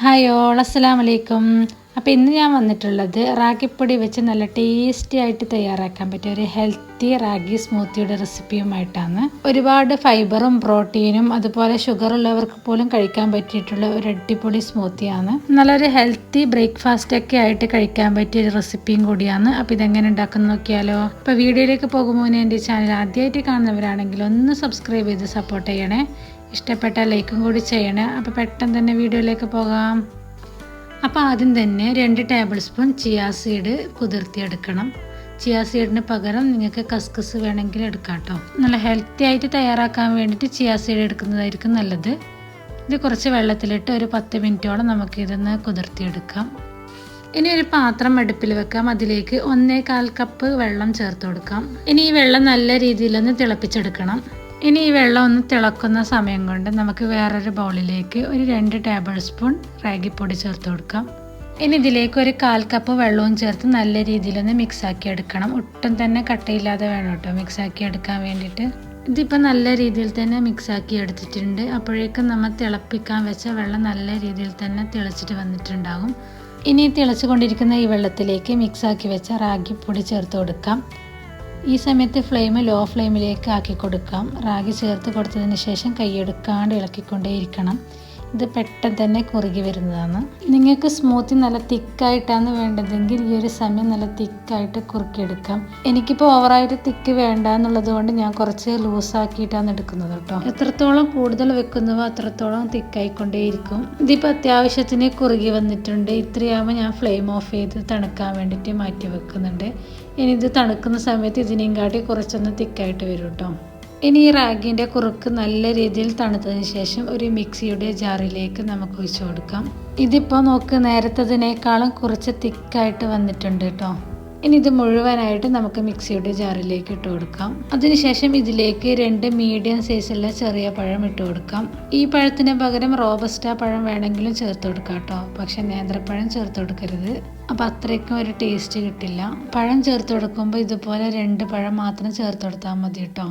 Hi all അസ്സലാം വലൈക്കും അപ്പോൾ ഇന്ന് ഞാൻ വന്നിട്ടുള്ളത് റാഗിപ്പൊടി വെച്ച് നല്ല ടേസ്റ്റി ആയിട്ട് തയ്യാറാക്കാൻ പറ്റിയ ഒരു ഹെൽത്തി റാഗി സ്മൂത്തിയുടെ റെസിപ്പിയുമായിട്ടാണ് ഒരുപാട് ഫൈബറും പ്രോട്ടീനും അതുപോലെ ഷുഗർ ഉള്ളവർക്ക് പോലും കഴിക്കാൻ പറ്റിയിട്ടുള്ള ഒരു അടിപൊളി സ്മൂത്തിയാണ് നല്ലൊരു ഹെൽത്തി ബ്രേക്ക്ഫാസ്റ്റ് ഒക്കെ ആയിട്ട് കഴിക്കാൻ പറ്റിയ ഒരു റെസിപ്പിയും കൂടിയാണ്. അപ്പോൾ ഇതെങ്ങനെ ഉണ്ടാക്കുന്ന നോക്കിയാലോ. അപ്പോൾ വീഡിയോയിലേക്ക് പോകുമ്പോൾ എന്റെ ചാനൽ ആദ്യമായിട്ട് കാണുന്നവരാണെങ്കിൽ ഒന്ന് സബ്സ്ക്രൈബ് ചെയ്ത് സപ്പോർട്ട് ചെയ്യണേ. ഇഷ്ടപ്പെട്ട ലൈക്കും കൂടി ചെയ്യണേ. അപ്പോൾ പെട്ടെന്ന് തന്നെ വീഡിയോയിലേക്ക് പോകാം. അപ്പോൾ ആദ്യം തന്നെ രണ്ട് ടേബിൾ സ്പൂൺ ചിയാ സീഡ് കുതിർത്തിയെടുക്കണം. ചിയാ സീഡിന് പകരം നിങ്ങൾക്ക് കസ്കസ് വേണമെങ്കിൽ എടുക്കാം കേട്ടോ നല്ല ഹെൽത്തി ആയിട്ട് തയ്യാറാക്കാൻ വേണ്ടിയിട്ട് ചിയാ സീഡ് എടുക്കുന്നതായിരിക്കും നല്ലത്. ഇത് കുറച്ച് വെള്ളത്തിലിട്ട് ഒരു പത്ത് മിനിറ്റോളം നമുക്കിതൊന്ന് കുതിർത്തിയെടുക്കാം. ഇനി ഒരു പാത്രം അടുപ്പിൽ വെക്കാം. അതിലേക്ക് ഒന്നേകാൽ കപ്പ് വെള്ളം ചേർത്ത് കൊടുക്കാം. ഇനി ഈ വെള്ളം നല്ല രീതിയിലൊന്ന് തിളപ്പിച്ചെടുക്കണം. ഇനി ഈ വെള്ളം ഒന്ന് തിളക്കുന്ന സമയം കൊണ്ട് നമുക്ക് വേറൊരു ബൗളിലേക്ക് ഒരു രണ്ട് ടേബിൾ സ്പൂൺ റാഗിപ്പൊടി ചേർത്ത് കൊടുക്കാം. ഇനി ഇതിലേക്ക് ഒരു കാൽ കപ്പ് വെള്ളവും ചേർത്ത് നല്ല രീതിയിലൊന്ന് മിക്സാക്കി എടുക്കണം. ഒട്ടും തന്നെ കട്ടയില്ലാതെ വേണം കേട്ടോ മിക്സാക്കി എടുക്കാൻ വേണ്ടിയിട്ട്. ഇതിപ്പോൾ നല്ല രീതിയിൽ തന്നെ മിക്സാക്കി എടുത്തിട്ടുണ്ട്. അപ്പോഴേക്കും നമ്മൾ തിളപ്പിക്കാൻ വെച്ച വെള്ളം നല്ല രീതിയിൽ തന്നെ തിളച്ചിട്ട് വന്നിട്ടുണ്ടാകും. ഇനി തിളച്ചുകൊണ്ടിരിക്കുന്ന ഈ വെള്ളത്തിലേക്ക് മിക്സാക്കി വെച്ച റാഗിപ്പൊടി ചേർത്ത് കൊടുക്കാം. ഈ സമയത്ത് ഫ്ലെയിം ലോ ഫ്ലെയിമിലേക്ക് ആക്കി കൊടുക്കാം. റാഗി ചേർത്ത് കൊടുത്തതിന് ശേഷം കൈയെടുക്കാണ്ട് ഇളക്കിക്കൊണ്ടേയിരിക്കണം. ഇത് പെട്ടെന്ന് തന്നെ കുറുകി വരുന്നതാണ്. നിങ്ങൾക്ക് സ്മൂത്തി നല്ല തിക്കായിട്ടാണ് വേണ്ടതെങ്കിൽ ഈ ഒരു സമയം നല്ല തിക്കായിട്ട് കുറുക്കിയെടുക്കാം. എനിക്കിപ്പോൾ ഓവറായിട്ട് തിക്ക് വേണ്ട എന്നുള്ളത് കൊണ്ട് ഞാൻ കുറച്ച് ലൂസാക്കിയിട്ടാണ് എടുക്കുന്നത് കേട്ടോ. എത്രത്തോളം കൂടുതൽ വെക്കുന്നുവോ അത്രത്തോളം തിക്കായിക്കൊണ്ടേയിരിക്കും ഇതിപ്പോൾ അത്യാവശ്യത്തിന് കുറുകി വന്നിട്ടുണ്ട്. ഇത്രയാകുമ്പോൾ ഞാൻ ഫ്ലെയിം ഓഫ് ചെയ്ത് തണുക്കാൻ വേണ്ടിയിട്ട് മാറ്റി വെക്കുന്നുണ്ട്. ഇനി ഇത് തണുക്കുന്ന സമയത്ത് ഇതിനെയും കാട്ടി കുറച്ചൊന്ന് തിക്കായിട്ട് വരും കേട്ടോ ഇനി ഈ റാഗിന്റെ കുറുക്ക് നല്ല രീതിയിൽ തണുത്തതിന് ശേഷം ഒരു മിക്സിയുടെ ജാറിലേക്ക് നമുക്ക് ഒഴിച്ചു കൊടുക്കാം. ഇതിപ്പോൾ നോക്ക് നേരത്തതിനേക്കാളും കുറച്ച് തിക്കായിട്ട് വന്നിട്ടുണ്ട് കേട്ടോ ഇനി ഇത് മുഴുവനായിട്ട് നമുക്ക് മിക്സിയുടെ ജാറിലേക്ക് ഇട്ട് കൊടുക്കാം. അതിനുശേഷം ഇതിലേക്ക് രണ്ട് മീഡിയം സൈസുള്ള ചെറിയ പഴം ഇട്ട് കൊടുക്കാം. ഈ പഴത്തിന് പകരം റോബസ്റ്റ പഴം വേണമെങ്കിലും ചേർത്ത് കൊടുക്കാം കേട്ടോ. പക്ഷെ നേന്ത്രപ്പഴം ചേർത്ത് കൊടുക്കരുത്. അപ്പം അത്രയ്ക്കും ഒരു ടേസ്റ്റ് കിട്ടില്ല. പഴം ചേർത്ത് കൊടുക്കുമ്പോൾ ഇതുപോലെ രണ്ട് പഴം മാത്രം ചേർത്ത് കൊടുത്താൽ മതി കേട്ടോ.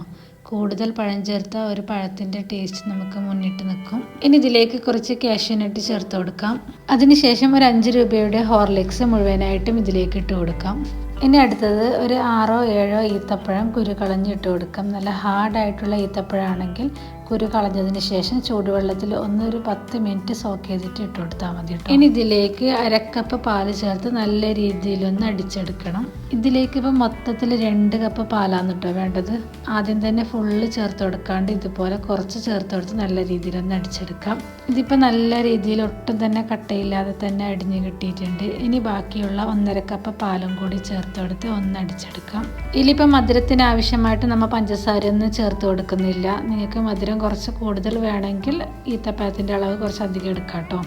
കൂടുതൽ പഴം ചേർത്ത ഒരു പഴത്തിന്റെ ടേസ്റ്റ് നമുക്ക് മുന്നിട്ട് നിൽക്കും. ഇനി ഇതിലേക്ക് കുറച്ച് കാഷ്യൂനട്ട് ചേർത്ത് കൊടുക്കാം. അതിനുശേഷം ഒരു അഞ്ച് രൂപയുടെ ഹോർലിക്സ് മുഴുവനായിട്ടും ഇതിലേക്ക് ഇട്ട് കൊടുക്കാം. ഇനി അടുത്തത് ഒരു ആറോ ഏഴോ ഈത്തപ്പഴം കുരു കളഞ്ഞിട്ട് കൊടുക്കാം. നല്ല ഹാർഡായിട്ടുള്ള ഈത്തപ്പഴമാണെങ്കിൽ കുരു കളഞ്ഞതിന് ശേഷം ചൂടുവെള്ളത്തിൽ ഒന്നൊരു പത്ത് മിനിറ്റ് സോക്ക് ചെയ്തിട്ട് ഇട്ട് കൊടുത്താൽ മതി കേട്ടോ. ഇനി ഇതിലേക്ക് അരക്കപ്പ് പാൽ ചേർത്ത് നല്ല രീതിയിലൊന്ന് അടിച്ചെടുക്കണം. ഇതിലേക്ക് ഇപ്പം മൊത്തത്തിൽ രണ്ട് കപ്പ് പാലാണ് കേട്ടോ വേണ്ടത്. ആദ്യം തന്നെ ഫുള്ള് ചേർത്ത് കൊടുക്കാണ്ട് ഇതുപോലെ കുറച്ച് ചേർത്ത് കൊടുത്ത് നല്ല രീതിയിലൊന്ന് അടിച്ചെടുക്കാം. ഇതിപ്പോൾ നല്ല രീതിയിൽ ഒട്ടും തന്നെ കട്ടയില്ലാതെ തന്നെ അടിഞ്ഞ് കിട്ടിയിട്ടുണ്ട്. ഇനി ബാക്കിയുള്ള ഒന്നര കപ്പ് പാലും കൂടി ചേർത്ത് കൊടുത്ത് ഒന്ന് അടിച്ചെടുക്കാം. ഇതിലിപ്പോൾ മധുരത്തിന് ആവശ്യമായിട്ട് നമ്മൾ പഞ്ചസാര ഒന്നും ചേർത്ത് കൊടുക്കുന്നില്ല. നിങ്ങൾക്ക് മധുരം കുറച്ച് കൂടുതൽ വേണമെങ്കിൽ ഈത്തപ്പഴത്തിന്റെ അളവ് കുറച്ച് അധികം എടുക്കാം കേട്ടോ.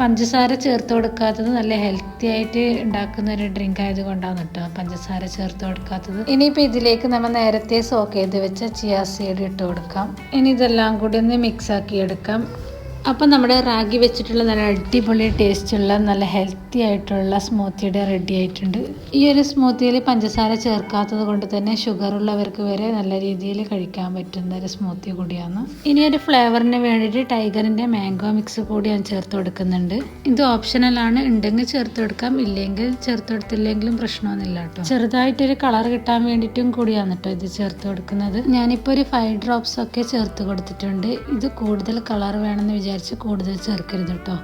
പഞ്ചസാര ചേർത്ത് കൊടുക്കാത്തത് നല്ല ഹെൽത്തി ആയിട്ട് ഉണ്ടാക്കുന്ന ഒരു ഡ്രിങ്ക് ആയതുകൊണ്ടാണ് കേട്ടോ പഞ്ചസാര ചേർത്ത് കൊടുക്കാത്തത്. ഇനിയിപ്പോൾ ഇതിലേക്ക് നമ്മൾ നേരത്തെ സോക്ക് ചെയ്ത് വെച്ച ചിയാ സീഡ് ഇട്ട് കൊടുക്കാം. ഇനി ഇതെല്ലാം കൂടി ഒന്ന് മിക്സ് ആക്കി എടുക്കാം. അപ്പം നമ്മുടെ റാഗി വെച്ചിട്ടുള്ള നല്ല അടിപൊളി ടേസ്റ്റുള്ള നല്ല ഹെൽത്തി ആയിട്ടുള്ള സ്മൂത്തിയുടെ റെഡി ആയിട്ടുണ്ട്. ഈ ഒരു സ്മൂത്തിയിൽ പഞ്ചസാര ചേർക്കാത്തത് കൊണ്ട് തന്നെ ഷുഗർ ഉള്ളവർക്ക് വരെ നല്ല രീതിയിൽ കഴിക്കാൻ പറ്റുന്ന ഒരു സ്മൂത്തി കൂടിയാണ്. ഇനി ഒരു ഫ്ലേവറിന് വേണ്ടിയിട്ട് ടൈഗറിന്റെ മാംഗോ മിക്സ് കൂടി ഞാൻ ചേർത്ത് കൊടുക്കുന്നുണ്ട്. ഇത് ഓപ്ഷണലാണ് ഉണ്ടെങ്കിൽ ചേർത്ത് കൊടുക്കാം. ഇല്ലെങ്കിൽ ചേർത്ത് കൊടുത്തില്ലെങ്കിലും പ്രശ്നമൊന്നുമില്ല കേട്ടോ. ചെറുതായിട്ടൊരു കളർ കിട്ടാൻ വേണ്ടിയിട്ടും കൂടിയാണ് കേട്ടോ ഇത് ചേർത്ത് കൊടുക്കുന്നത്. ഞാനിപ്പോൾ ഒരു ഫൈവ് ഡ്രോപ്സ് ഒക്കെ ചേർത്ത് കൊടുത്തിട്ടുണ്ട്. ഇത് കൂടുതൽ കളർ വേണമെന്ന് വിചാരിച്ചു കൂടുതൽ ചേർക്കരുത് കേട്ടോ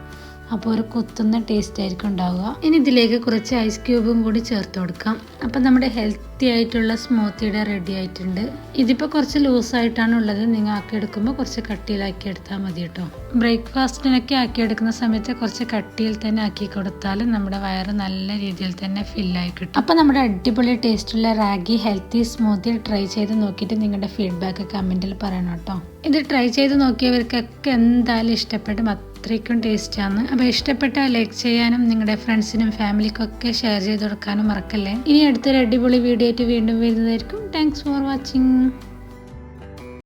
അപ്പോൾ ഒരു കുത്തുന്ന ടേസ്റ്റ് ആയിരിക്കും ഉണ്ടാവുക. ഇനി ഇതിലേക്ക് കുറച്ച് ഐസ് ക്യൂബും കൂടി ചേർത്ത് കൊടുക്കാം. അപ്പം നമ്മുടെ ഹെൽത്തി ആയിട്ടുള്ള സ്മൂത്തിയുടെ റെഡി ആയിട്ടുണ്ട്. ഇതിപ്പോൾ കുറച്ച് ലൂസായിട്ടാണ് ഉള്ളത്. നിങ്ങൾ ആക്കിയെടുക്കുമ്പോൾ കുറച്ച് കട്ടിയിലാക്കി എടുത്താൽ മതി കേട്ടോ. ബ്രേക്ക്ഫാസ്റ്റിനൊക്കെ ആക്കിയെടുക്കുന്ന സമയത്ത് കുറച്ച് കട്ടിയിൽ തന്നെ ആക്കി കൊടുത്താൽ നമ്മുടെ വയറ് നല്ല രീതിയിൽ തന്നെ ഫില്ലായി കിട്ടും. അപ്പം നമ്മുടെ അടിപൊളി ടേസ്റ്റുള്ള റാഗി ഹെൽത്തി സ്മൂത്തി ട്രൈ ചെയ്ത് നോക്കിയിട്ട് നിങ്ങളുടെ ഫീഡ്ബാക്ക് കമന്റിൽ പറയണം കേട്ടോ. ഇത് ട്രൈ ചെയ്ത് നോക്കിയവർക്കൊക്കെ എന്തായാലും ഇഷ്ടപ്പെടും. അത്രയ്ക്കും ടേസ്റ്റാണ്. അപ്പോൾ ഇഷ്ടപ്പെട്ട ലൈക്ക് ചെയ്യാനും നിങ്ങളുടെ ഫ്രണ്ട്സിനും ഫാമിലിക്കൊക്കെ ഷെയർ ചെയ്ത് കൊടുക്കാനും മറക്കല്ലേ. ഇനി അടുത്തൊരു അടിപൊളി വീഡിയോ ആയിട്ട് വീണ്ടും വരുന്നതായിരിക്കും. Thanks for watching